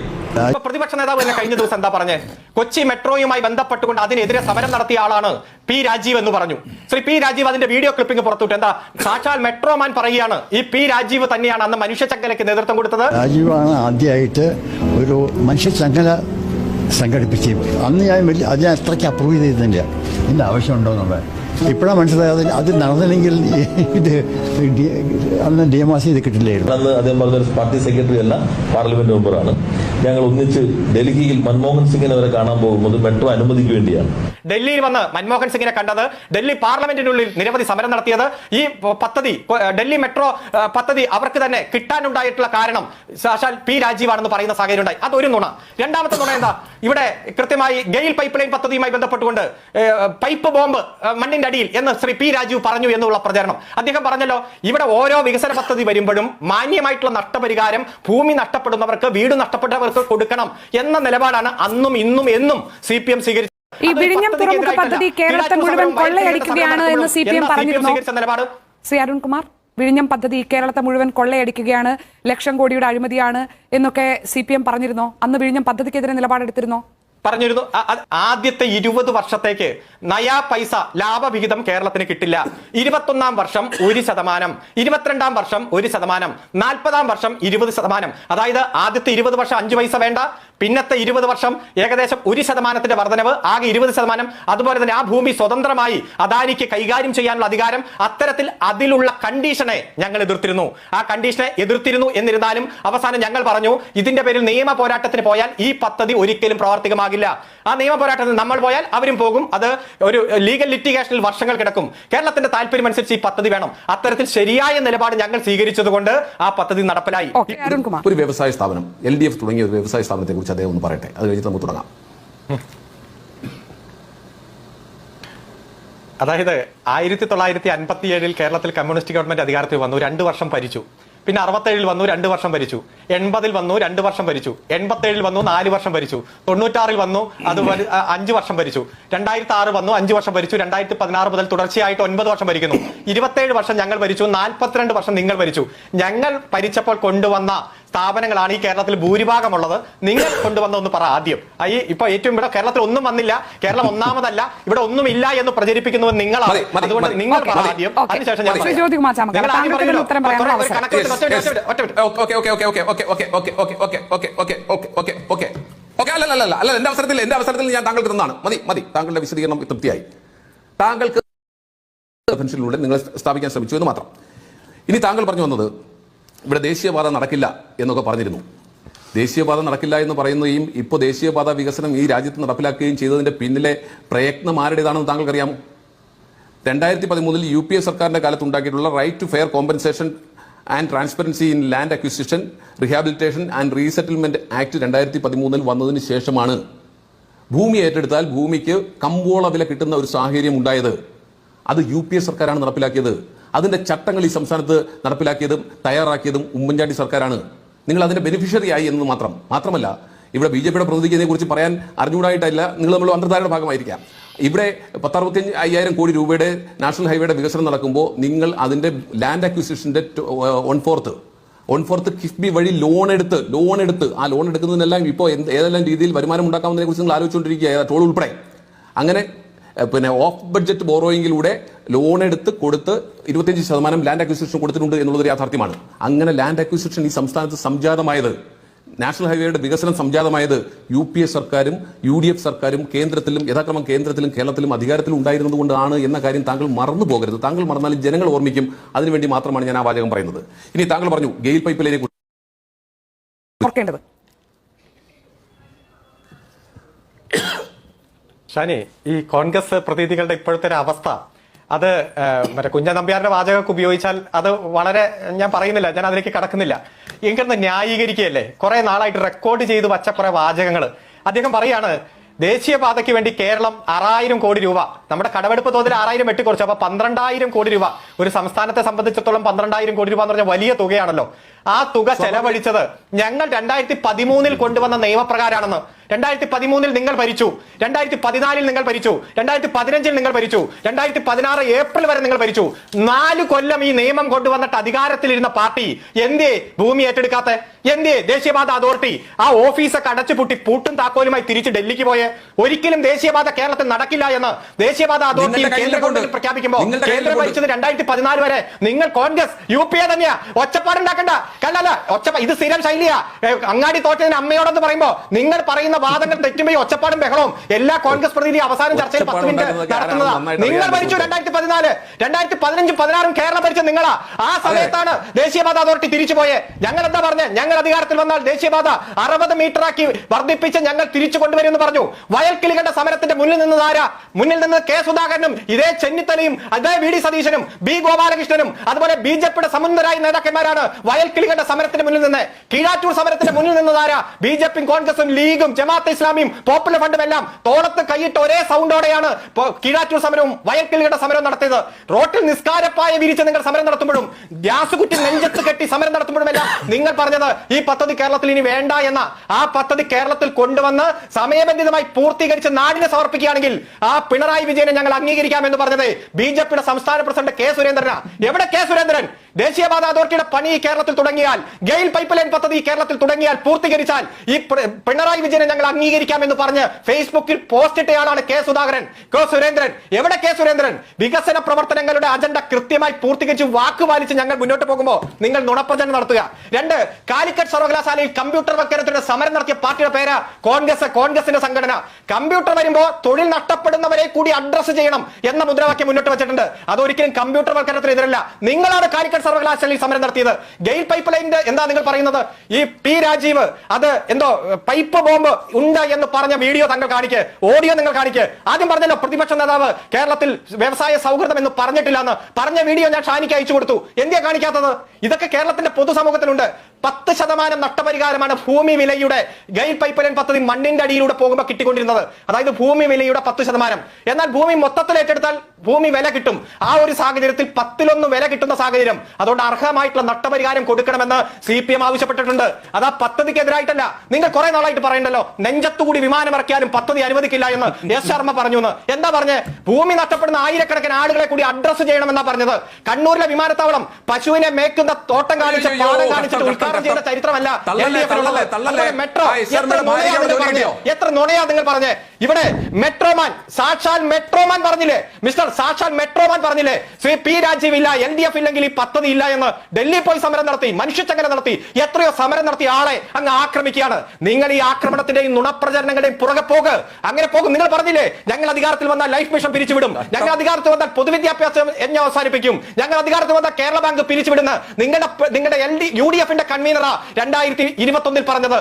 പ്രതിപക്ഷ നേതാവ് തന്നെ കഴിഞ്ഞ ദിവസം എന്താ പറഞ്ഞത് കൊച്ചി മെട്രോയുമായി ബന്ധപ്പെട്ടുകൊണ്ട് അതിനെതിരെ സമരം നടത്തിയ ആളാണ് പി രാജീവ് എന്ന് പറഞ്ഞു. ശ്രീ പി രാജീവ് അതിന്റെ വീഡിയോ ക്ലിപ്പിംഗ് പുറത്തുവിട്ട്. എന്താ? സാക്ഷാൽ മെട്രോമാൻ പറയുകയാണ്. ഈ പി രാജീവ് തന്നെയാണ് അന്ന് മനുഷ്യചങ്ങലയ്ക്ക് നേതൃത്വം കൊടുത്തത്. രാജീവാണ് ആദ്യമായിട്ട് ഒരു മനുഷ്യചങ്ങല സംഘടിപ്പിച്ച് അന്ന് ഞാൻ വലിയ അത് ഞാൻ അത്രയ്ക്ക് അപ്രൂവ് ചെയ്തിട്ടില്ല ഇതിന്റെ ആവശ്യമുണ്ടോ എന്നുള്ളത് ഇപ്പോഴാണ് മനസ്സിലായത് അത് നടന്നില്ലെങ്കിൽ ഇത് അന്ന് ഡി എം ആർ സി ഇത് കിട്ടില്ലായിരുന്നു. അന്ന് അദ്ദേഹം പറഞ്ഞ ഒരു പാർട്ടി സെക്രട്ടറി അല്ല പാർലമെന്റ് മെമ്പറാണ്. ഞങ്ങൾ ഒന്നിച്ച് ഡൽഹിയിൽ മൻമോഹൻ സിംഗിനെ വരെ കാണാൻ പോകുന്നത് മെട്രോ അനുമതിക്ക് വേണ്ടിയാണ്. ഡൽഹിയിൽ വന്ന് മൻമോഹൻ സിംഗിനെ കണ്ടത്. ഡൽഹി പാർലമെന്റിനുള്ളിൽ നിരവധി സമരം നടത്തിയത്. ഈ പദ്ധതി ഡൽഹി മെട്രോ പദ്ധതി അവർക്ക് തന്നെ കിട്ടാനുണ്ടായിട്ടുള്ള കാരണം സാക്ഷാൽ പി രാജീവാണെന്ന് പറയുന്ന സാഹചര്യം ഉണ്ടായി അതൊരു നുണ. രണ്ടാമത്തെ നുണ എന്താ? ഇവിടെ കൃത്യമായി ഗെയിൽ പൈപ്പ് ലൈൻ പദ്ധതിയുമായി ബന്ധപ്പെട്ടുകൊണ്ട് പൈപ്പ് ബോംബ് മണ്ണിന്റെ അടിയിൽ എന്ന് ശ്രീ പി രാജീവ് പറഞ്ഞു എന്നുള്ള പ്രചരണം. അദ്ദേഹം പറഞ്ഞല്ലോ ഇവിടെ ഓരോ വികസന പദ്ധതി വരുമ്പോഴും മാന്യമായിട്ടുള്ള നഷ്ടപരിഹാരം ഭൂമി നഷ്ടപ്പെടുന്നവർക്ക് വീട് നഷ്ടപ്പെട്ടവർക്ക് കൊടുക്കണം എന്ന നിലപാടാണ് അന്നും ഇന്നും എന്നും സി പി എം സ്വീകരിച്ചത്. ഈ വിഴിഞ്ഞം തുറമുഖ പദ്ധതി കേരളത്തെ മുഴുവൻ കൊള്ളയടിക്കുകയാണ് എന്ന് സി പി എം പറഞ്ഞിരുന്നു. ശ്രീ അരുൺകുമാർ വിഴിഞ്ഞം പദ്ധതി കേരളത്തെ മുഴുവൻ കൊള്ളയടിക്കുകയാണ് ലക്ഷം കോടിയുടെ അഴിമതിയാണ് എന്നൊക്കെ സി പി എം പറഞ്ഞിരുന്നോ. അന്ന് വിഴിഞ്ഞം പദ്ധതിക്കെതിരെ നിലപാടെടുത്തിരുന്നോ. പറഞ്ഞിരുന്നു. ആദ്യത്തെ ഇരുപത് വർഷത്തേക്ക് നയാ പൈസ ലാഭവിഹിതം കേരളത്തിന് കിട്ടില്ല. ഇരുപത്തൊന്നാം വർഷം ഒരു ശതമാനം. ഇരുപത്തിരണ്ടാം വർഷം ഒരു ശതമാനം. നാൽപ്പതാം വർഷം ഇരുപത് ശതമാനം. അതായത് ആദ്യത്തെ ഇരുപത് വർഷം അഞ്ച് പൈസ വേണ്ട. പിന്നത്തെ ഇരുപത് വർഷം ഏകദേശം ഒരു ശതമാനത്തിന്റെ വർധനവ്. ആകെ ഇരുപത് ശതമാനം. അതുപോലെ തന്നെ ആ ഭൂമി സ്വതന്ത്രമായി അദാനിക്ക് കൈകാര്യം ചെയ്യാനുള്ള അധികാരം. അത്തരത്തിൽ അതിലുള്ള കണ്ടീഷനെ ഞങ്ങൾ എതിർത്തിരുന്നു. ആ കണ്ടീഷനെ എതിർത്തിരുന്നു എന്നിരുന്നാലും അവസാനം ഞങ്ങൾ പറഞ്ഞു ഇതിന്റെ പേരിൽ നിയമ പോരാട്ടത്തിന് പോയാൽ ഈ പദ്ധതി ഒരിക്കലും പ്രാവർത്തികമാകില്ല ആ നിയമ പോരാട്ടത്തിൽ നമ്മൾ പോയാൽ അവരും പോകും. അത് ഒരു ലീഗൽ ലിറ്റിഗേഷനിൽ വർഷങ്ങൾ കിടക്കും. കേരളത്തിന്റെ താല്പര്യം അനുസരിച്ച് ഈ പദ്ധതി വേണം. അത്തരത്തിൽ ശരിയായ നിലപാട് ഞങ്ങൾ സ്വീകരിച്ചതുകൊണ്ട് ആ പദ്ധതി നടപ്പിലായി. ഒരു വ്യവസായ സ്ഥാപനം എൽ ഡി എഫ് തുടങ്ങിയ ഒരു വ്യവസായ സ്ഥാപനത്തെ കുറിച്ച് അദ്ദേഹം ഒന്ന് പറയട്ടെ. അത് കഴിഞ്ഞിട്ട് നമുക്ക് തുടങ്ങാം. അതായത് ആയിരത്തി തൊള്ളായിരത്തി അൻപത്തി ഏഴിൽ കേരളത്തിൽ കമ്മ്യൂണിസ്റ്റ് ഗവൺമെന്റ് അധികാരത്തിൽ വന്നു. രണ്ട് വർഷം ഭരിച്ചു. പിന്നെ അറുപത്തേഴിൽ വന്നു രണ്ട് വർഷം ഭരിച്ചു. എൺപതിൽ വന്നു രണ്ട് വർഷം ഭരിച്ചു. എൺപത്തേഴിൽ വന്നു നാല് വർഷം ഭരിച്ചു. തൊണ്ണൂറ്റാറിൽ വന്നു അത് അഞ്ച് വർഷം ഭരിച്ചു. രണ്ടായിരത്തി ആറ് വന്നു അഞ്ച് വർഷം ഭരിച്ചു. രണ്ടായിരത്തി പതിനാറ് മുതൽ തുടർച്ചയായിട്ട് ഒൻപത് വർഷം ഭരിക്കുന്നു. ഇരുപത്തേഴ് വർഷം ഞങ്ങൾ ഭരിച്ചു നാൽപ്പത്തിരണ്ട് വർഷം നിങ്ങൾ ഭരിച്ചു. ഞങ്ങൾ ഭരിച്ചപ്പോൾ കൊണ്ടുവന്ന സ്ഥാപനങ്ങളാണ് ഈ കേരളത്തിൽ ഭൂരിഭാഗമുള്ളത് നിങ്ങൾ കൊണ്ടുവന്ന ഒന്ന് പറ ആദ്യം ഈ ഇപ്പൊ ഏറ്റവും ഇവിടെ കേരളത്തിൽ ഒന്നും വന്നില്ല കേരളം ഒന്നാമതല്ല ഇവിടെ ഒന്നും ഇല്ല എന്ന് പ്രചരിപ്പിക്കുന്നവർ നിങ്ങളാണ് അതുകൊണ്ട് നിങ്ങൾ ആദ്യം അതിനുശേഷം ഞാൻ അല്ലല്ല അല്ല എന്റെ അവസരത്തിൽ എന്റെ അവസരത്തിൽ ഞാൻ താങ്കൾക്ക് തന്നാണ് മതി മതി താങ്കളുടെ വിശദീകരണം തൃപ്തിയായി താങ്കൾക്ക് ഡിഫൻഷനിലൂടെ നിങ്ങൾ സ്ഥാപിക്കാൻ ശ്രമിച്ചു എന്ന് മാത്രം ഇനി താങ്കൾ പറഞ്ഞു വന്നത് ഇവിടെ ദേശീയപാത നടക്കില്ല എന്നൊക്കെ പറഞ്ഞിരുന്നു. ദേശീയപാത നടക്കില്ല എന്ന് പറയുന്നതും ഇപ്പോൾ ദേശീയപാത വികസനം ഈ രാജ്യത്ത് നടപ്പിലാക്കുകയും ചെയ്തതിന്റെ പിന്നിലെ പ്രയത്നം ആരുടേതാണെന്ന് താങ്കൾക്കറിയാമോ? രണ്ടായിരത്തി പതിമൂന്നിൽ യു പി എ സർക്കാരിന്റെ കാലത്ത് ഉണ്ടാക്കിയിട്ടുള്ള right to fair compensation and transparency in land acquisition rehabilitation and resettlement act രണ്ടായിരത്തി പതിമൂന്നിൽ വന്നതിന് ശേഷമാണ് ഭൂമി ഏറ്റെടുത്താൽ ഭൂമിക്ക് കമ്പോള വില കിട്ടുന്ന ഒരു സാഹചര്യം ഉണ്ടായത്. അത് യു പി എ സർക്കാരാണ് നടപ്പിലാക്കിയത്. അതിന്റെ ചട്ടങ്ങൾ ഈ സംസ്ഥാനത്ത് നടപ്പിലാക്കിയതും തയ്യാറാക്കിയതും ഉമ്മൻചാണ്ടി സർക്കാരാണ്. നിങ്ങൾ അതിന്റെ ബെനിഫിഷ്യറി ആയി എന്ന് മാത്രം. മാത്രമല്ല ഇവിടെ ബി ജെ പിയുടെ പ്രതിനിധിക്ക് ഇതിനെക്കുറിച്ച് പറയാൻ അറിഞ്ഞുകൂടായിട്ടല്ല നിങ്ങൾ നമ്മൾ അന്തർധാരയുടെ ഭാഗമായിരിക്കാം. ഇവിടെ പത്തറുപത്തിയഞ്ച് അയ്യായിരം കോടി രൂപയുടെ നാഷണൽ ഹൈവേയുടെ വികസനം നടക്കുമ്പോൾ നിങ്ങൾ അതിന്റെ land അക്വിസിഷന്റെ one fourth one fourth KIIFB വഴി ലോൺ എടുത്ത് ലോൺ എടുത്ത് ആ ലോൺ എടുക്കുന്നതിനെല്ലാം ഇപ്പോൾ ഏതെല്ലാം രീതിയിൽ വരുമാനം ഉണ്ടാക്കാവുന്നതിനെ കുറിച്ച് നിങ്ങൾ ആലോചിച്ചുകൊണ്ടിരിക്കുക ടോൾ ഉൾപ്പെടെ. അങ്ങനെ പിന്നെ ഓഫ് ബഡ്ജറ്റ് ബോറോയിങ്ങിലൂടെ ലോൺ എടുത്ത് കൊടുത്ത് ഇരുപത്തിയഞ്ച് ശതമാനം ലാൻഡ് അക്വിസിഷൻ കൊടുത്തിട്ടുണ്ട് എന്നുള്ളത് യാഥാർത്ഥ്യമാണ്. അങ്ങനെ ലാൻഡ് അക്വിസിഷൻ ഈ സംസ്ഥാനത്ത് സംജാതമായത് നാഷണൽ ഹൈവേയുടെ വികസനം സംജാതമായത് യു പി എ സർക്കാരും യു ഡി എഫ് സർക്കാരും കേന്ദ്രത്തിലും യഥാക്രമം കേന്ദ്രത്തിലും കേരളത്തിലും അധികാരത്തിലും ഉണ്ടായിരുന്നത് കൊണ്ടാണ് എന്ന കാര്യം താങ്കൾ മറന്നു പോകരുത്. താങ്കൾ മറന്നാലും ജനങ്ങൾ ഓർമ്മിക്കും. അതിനുവേണ്ടി മാത്രമാണ് ഞാൻ ആ വാചകം പറയുന്നത്. ഇനി താങ്കൾ പറഞ്ഞു ഗെയിൽ പൈപ്പ് ലൈനെ കുറിച്ച്. ഷാനി ഈ കോൺഗ്രസ് പ്രതിനിധികളുടെ ഇപ്പോഴത്തെ ഒരു അവസ്ഥ അത് മറ്റേ കുഞ്ഞ നമ്പ്യാരുടെ വാചകമൊക്കെ ഉപയോഗിച്ചാൽ അത് വളരെ ഞാൻ പറയുന്നില്ല ഞാൻ അതിലേക്ക് കടക്കുന്നില്ല. എങ്കിലൊന്ന് ന്യായീകരിക്കുകയല്ലേ? കുറെ നാളായിട്ട് റെക്കോർഡ് ചെയ്ത് വച്ച കുറെ വാചകങ്ങൾ അദ്ദേഹം പറയാണ് ദേശീയപാതയ്ക്ക് വേണ്ടി കേരളം ആറായിരം കോടി രൂപ നമ്മുടെ കടമെടുപ്പ് തോതിൽ ആറായിരം വെട്ടിക്കുറച്ചു അപ്പൊ പന്ത്രണ്ടായിരം കോടി രൂപ. ഒരു സംസ്ഥാനത്തെ സംബന്ധിച്ചിടത്തോളം പന്ത്രണ്ടായിരം കോടി രൂപ എന്ന് പറഞ്ഞാൽ വലിയ തുകയാണല്ലോ. ആ തുക ചെലവഴിച്ചത് ഞങ്ങൾ രണ്ടായിരത്തി പതിമൂന്നിൽ കൊണ്ടുവന്ന നിയമപ്രകാരമാണെന്ന്. രണ്ടായിരത്തി പതിമൂന്നിൽ നിങ്ങൾ ഭരിച്ചു. രണ്ടായിരത്തി പതിനാലിൽ നിങ്ങൾ ഭരിച്ചു. രണ്ടായിരത്തി പതിനഞ്ചിൽ നിങ്ങൾ ഭരിച്ചു. രണ്ടായിരത്തി പതിനാറ് ഏപ്രിൽ വരെ നിങ്ങൾ ഭരിച്ചു. നാല് കൊല്ലം ഈ നിയമം കൊണ്ടുവന്നിട്ട് അധികാരത്തിലിരുന്ന പാർട്ടി എന്തേ ഭൂമി ഏറ്റെടുക്കാത്ത? എന്തേ ദേശീയപാത അതോറിറ്റി? ആ ഓഫീസൊക്കെ അടച്ചുപൂട്ടി പൂട്ടും താക്കോലുമായി തിരിച്ച് ഡൽഹിക്ക് പോയേ? ഒരിക്കലും ദേശീയപാത കേരളത്തിൽ നടക്കില്ല എന്ന് ദേശീയപാത അതോറിറ്റി കേന്ദ്ര ഗവൺമെന്റ് പ്രഖ്യാപിക്കുമ്പോൾ കേന്ദ്രം ഭരിച്ചത് രണ്ടായിരത്തി പതിനാല് വരെ നിങ്ങൾ കോൺഗ്രസ് യു പി എ തന്നെയാ. ഒച്ചപ്പാടുണ്ടാക്കണ്ട. കണ്ടല്ല ഒച്ച ഇത് സ്ഥിരം ശൈലിയാ. അങ്ങാടി തോറ്റതിന് അമ്മയോടെന്ന് പറയുമ്പോൾ നിങ്ങൾ പറയുന്ന വാദങ്ങൾ തെറ്റുമ്പോൾ ഒച്ചപ്പാടും ബഹളവും എല്ലാ കോൺഗ്രസ് പ്രതിനിധി അവസാനം ചർച്ചയിൽ പത്ത് മിനിറ്റ് നടത്തുന്നതാ. നിങ്ങൾ. ഭരിച്ചു രണ്ടായിരത്തി പതിനാല് രണ്ടായിരത്തി പതിനഞ്ചും പതിനാറും കേരളം ഭരിച്ച നിങ്ങളാ. ആ സമയത്താണ് ദേശീയപാത അതോറിറ്റി തിരിച്ചു പോയെ ഞങ്ങൾ എന്താ പറഞ്ഞത് ഞങ്ങൾ അധികാരത്തിൽ വന്നാൽ ദേശീയപാത അറുപത് മീറ്റർ ആക്കി വർദ്ധിപ്പിച്ച് ഞങ്ങൾ തിരിച്ചു കൊണ്ടുവരും എന്ന് പറഞ്ഞു. വയൽക്കിളികളുടെ സമരത്തിന്റെ മുന്നിൽ നിന്ന് ആരാ? മുന്നിൽ നിന്ന് കെ സുധാകരനും ഇതേ ചെന്നിത്തലയും അതേ വി ഡി സതീശനും ബി ഗോപാലകൃഷ്ണനും അതുപോലെ ബി ജെ പിയുടെ സമുന്നതരായ നേതാക്കന്മാരാണ് വയൽക്കിളികളുടെ സമരത്തിന് മുന്നിൽ നിന്ന്. കീഴാറ്റൂർ സമരത്തിന്റെ മുന്നിൽ നിന്ന് ആരാ ബി ജെ പിയും കോൺഗ്രസും ലീഗും ജമാഅത്ത് ഇസ്ലാമിയും പോപ്പുലർ ഫണ്ടും എല്ലാം തോളത്ത് കൈയിട്ട് ഒരേ സൗണ്ടോടെയാണ് കീഴാറ്റൂർ സമരവും വയൽക്കിളികളുടെ സമരവും നടത്തിയത്. റോട്ടിൽ നിസ്കാരപ്പായ വിരിച്ച് നിങ്ങൾ സമരം നടത്തുമ്പോഴും ഗ്യാസ് കുറ്റി നെഞ്ചത്ത് കെട്ടി സമരം നടത്തുമ്പോഴുമെല്ലാം നിങ്ങൾ പറഞ്ഞത് ഈ പദ്ധതി കേരളത്തിൽ ഇനി വേണ്ട എന്ന ആ പദ്ധതി കേരളത്തിൽ കൊണ്ടുവന്ന് സമയബന്ധിതമായി പൂർത്തീകരിച്ച് നാടിനെ സമർപ്പിക്കുകയാണെങ്കിൽ ആ പിണറായി വിജയനെ ഞങ്ങൾ അംഗീകരിക്കാം എന്ന് പറഞ്ഞത് ബി ജെ പിയുടെ സംസ്ഥാന പ്രസിഡന്റ് കെ സുരേന്ദ്രനാ. എവിടെ കെ സുരേന്ദ്രൻ? ദേശീയപാത അതോറിറ്റിയുടെ പണി കേരളത്തിൽ തുടങ്ങിയാൽ ഗെയിൽ പൈപ്പ് ലൈൻ പദ്ധതി കേരളത്തിൽ തുടങ്ങിയാൽ പൂർത്തീകരിച്ചാൽ ഈ പിണറായി വിജയനെ ഞങ്ങൾ അംഗീകരിക്കാം എന്ന് പറഞ്ഞ് ഫേസ്ബുക്കിൽ പോസ്റ്റ് ഇട്ടയാളാണ് കെ സുധാകരൻ. കെ സുരേന്ദ്രൻ എവിടെ കെ സുരേന്ദ്രൻ? വികസന പ്രവർത്തനങ്ങളുടെ അജണ്ട കൃത്യമായി പൂർത്തീകരിച്ച് വാക്ക് പാലിച്ച് ഞങ്ങൾ മുന്നോട്ട് പോകുമ്പോൾ നിങ്ങൾ നുണപ്രചരണം നടത്തുക. രണ്ട് കാലിക്കറ്റ് സർവകലാശാലയിൽ കമ്പ്യൂട്ടർ വൽക്കരണത്തിന്റെ സമരം നടത്തിയ പാർട്ടിയുടെ പേര് കോൺഗ്രസ് കോൺഗ്രസിന്റെ സംഘടന. കമ്പ്യൂട്ടർ വരുമ്പോൾ തൊഴിൽ നഷ്ടപ്പെടുന്നവരെ കൂടി അഡ്രസ് ചെയ്യണം എന്ന മുദ്രാവാക്യം മുന്നോട്ട് വെച്ചിട്ടുണ്ട്. അതൊരിക്കലും കമ്പ്യൂട്ടർ വൽക്കരണത്തിനെതിരല്ല നിങ്ങളാണ് കാലിക്കറ്റ് സർവകലാശാലയിൽ സമരം നടത്തിയത്. ഗെയിൽ പൈപ്പ് ലൈനിന്റെ എന്താ നിങ്ങൾ പറയുന്നത്? ഈ പി രാജീവ് അത് എന്തോ പൈപ്പ് ബോംബ് ഉണ്ട് എന്ന് പറഞ്ഞ വീഡിയോ തങ്ങൾ കാണിക്ക്. ഓഡിയോ നിങ്ങൾ കാണിക്ക്. ആദ്യം പറഞ്ഞല്ലോ പ്രതിപക്ഷ നേതാവ് കേരളത്തിൽ വ്യവസായ സൗഹൃദം എന്ന് പറഞ്ഞിട്ടില്ല എന്ന്. പറഞ്ഞ വീഡിയോ ഞാൻ ഷാനിക്ക് അയച്ചു കൊടുത്തു. എന്തിയാ കാണിക്കാത്തത്? ഇതൊക്കെ കേരളത്തിന്റെ പൊതുസമൂഹത്തിലുണ്ട്. പത്ത് ശതമാനം നഷ്ടപരിഹാരമാണ് ഭൂമി വിലയുടെ ഗൈൽ പൈപ്പ് ലൈൻ പദ്ധതി മണ്ണിന്റെ അടിയിലൂടെ പോകുമ്പോൾ കിട്ടിക്കൊണ്ടിരുന്നത്. അതായത് ഭൂമി വിലയുടെ പത്ത് ശതമാനം. എന്നാൽ ഭൂമി മൊത്തത്തിൽ ഏറ്റെടുത്താൽ ഭൂമി വില കിട്ടും. ആ ഒരു സാഹചര്യത്തിൽ പത്തിലൊന്ന് വില കിട്ടുന്ന സാഹചര്യം. അതുകൊണ്ട് അർഹമായിട്ടുള്ള നഷ്ടപരിഹാരം കൊടുക്കണമെന്ന് സി പി എം ആവശ്യപ്പെട്ടിട്ടുണ്ട്. അത് ആ പദ്ധതിക്കെതിരായിട്ടല്ല. നിങ്ങൾ കുറെ നാളായിട്ട് പറയണ്ടല്ലോ. നെഞ്ചത്തുകൂടി വിമാനം ഇറക്കിയാലും പദ്ധതി അനുവദിക്കില്ല എന്ന് എസ് ശർമ്മ പറഞ്ഞു എന്ന് എന്താ പറഞ്ഞേ? ഭൂമി നഷ്ടപ്പെടുന്ന ആയിരക്കണക്കിന് ആളുകളെ കൂടി അഡ്രസ് ചെയ്യണമെന്നാ പറഞ്ഞത്. കണ്ണൂരിലെ വിമാനത്താവളം പശുവിനെ മേക്കുന്ന തോട്ടം കാണിച്ച പാടം കാണിച്ചിട്ട് ചെയ്ത കഷ്ടം. ചരിത്രമല്ല എത്ര നുണയാ നിങ്ങൾ പറഞ്ഞേ? ഇവിടെ മെട്രോമാൻ സാക്ഷാൽ മെട്രോമാൻ പറഞ്ഞില്ലേ? മിസ്റ്റർ സാക്ഷാൽ മെട്രോമാൻ പറഞ്ഞില്ലേ? ശ്രീ പി രാജീവ് ഇല്ല എൽ ഡി എഫ് ഇല്ലെങ്കിൽ ഈ പദ്ധതി ഇല്ല എന്ന് ഡൽഹി പോയി സമരം നടത്തി മനുഷ്യച്ചങ്ങല നടത്തി എത്രയോ സമരം നടത്തി ആളെ അങ്ങ് ആക്രമിക്കുകയാണ്. നിങ്ങൾ ഈ ആക്രമണത്തിന്റെയും നുണപ്രചരണങ്ങളുടെയും പുറകെ പോക് അങ്ങനെ പോകും. നിങ്ങൾ പറഞ്ഞില്ലേ? ഞങ്ങൾ അധികാരത്തിൽ വന്നാൽ ലൈഫ് മിഷൻ പിരിച്ചുവിടും. ഞങ്ങൾ അധികാരത്തിൽ വന്നാൽ പൊതുവിദ്യാഭ്യാസം എന്നെ അവസാനിപ്പിക്കും. ഞങ്ങൾ അധികാരത്തിൽ വന്നാൽ കേരള ബാങ്ക് പിരിച്ചുവിടുന്ന. നിങ്ങളുടെ നിങ്ങളുടെ എൽ ഡി യു ഡി എഫിന്റെ കൺവീനറാ രണ്ടായിരത്തി ഇരുപത്തി ഒന്നിൽ പറഞ്ഞത്.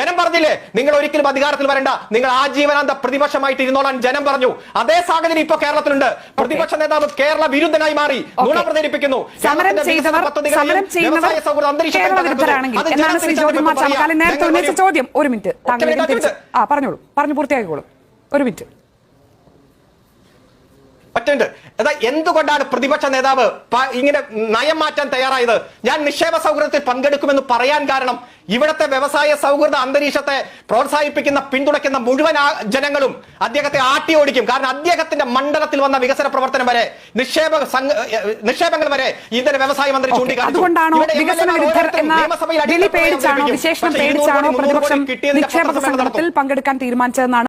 ജനം പറഞ്ഞില്ലേ? നിങ്ങൾ ഒരിക്കലും അധികാരത്തിൽ വരണ്ട. നിങ്ങൾ ആജീവനാന്ത പ്രതിപക്ഷമായിട്ട് ഇരുന്നോളാൻ ജനം പറഞ്ഞു. അതേ സാഹചര്യം ഇപ്പൊ കേരളത്തിലുണ്ട്. പ്രതിപക്ഷ നേതാവ് കേരള വിരുദ്ധനായി മാറി. നുണ പ്രചരിപ്പിക്കുന്നു സമരം ചെയ്തവർ സമരം ചെയ്യുന്നവർ കേരള വിരുദ്ധരാണെങ്കിൽ. എന്നാണ് ശ്രീ നേരത്തെ ഉന്നയിച്ച ചോദ്യം. ഒരു മിനിറ്റ്. ആ പറഞ്ഞോളൂ. പറഞ്ഞു പൂർത്തിയാക്കിക്കോളൂ. ഒരു മിനിറ്റ്. പറ്റുണ്ട് അതാ എന്തുകൊണ്ടാണ് പ്രതിപക്ഷ നേതാവ് ഇങ്ങനെ നയം മാറ്റാൻ തയ്യാറായത്? ഞാൻ നിക്ഷേപ സൗഹൃദത്തിൽ പങ്കെടുക്കുമെന്ന് പറയാൻ കാരണം ഇവിടുത്തെ വ്യവസായ സൗഹൃദ അന്തരീക്ഷത്തെ പ്രോത്സാഹിപ്പിക്കുന്ന പിന്തുണയ്ക്കുന്ന മുഴുവൻ ജനങ്ങളും അദ്ദേഹത്തെ ആട്ടി ഓടിക്കും. കാരണം അദ്ദേഹത്തിന്റെ മണ്ഡലത്തിൽ വന്ന വികസന പ്രവർത്തനം വരെ നിക്ഷേപ നിക്ഷേപങ്ങൾ വരെ ഇന്ധന വ്യവസായ മന്ത്രി കോടി പ്രതിപക്ഷം പങ്കെടുക്കാൻ തീരുമാനിച്ചതെന്നാണ്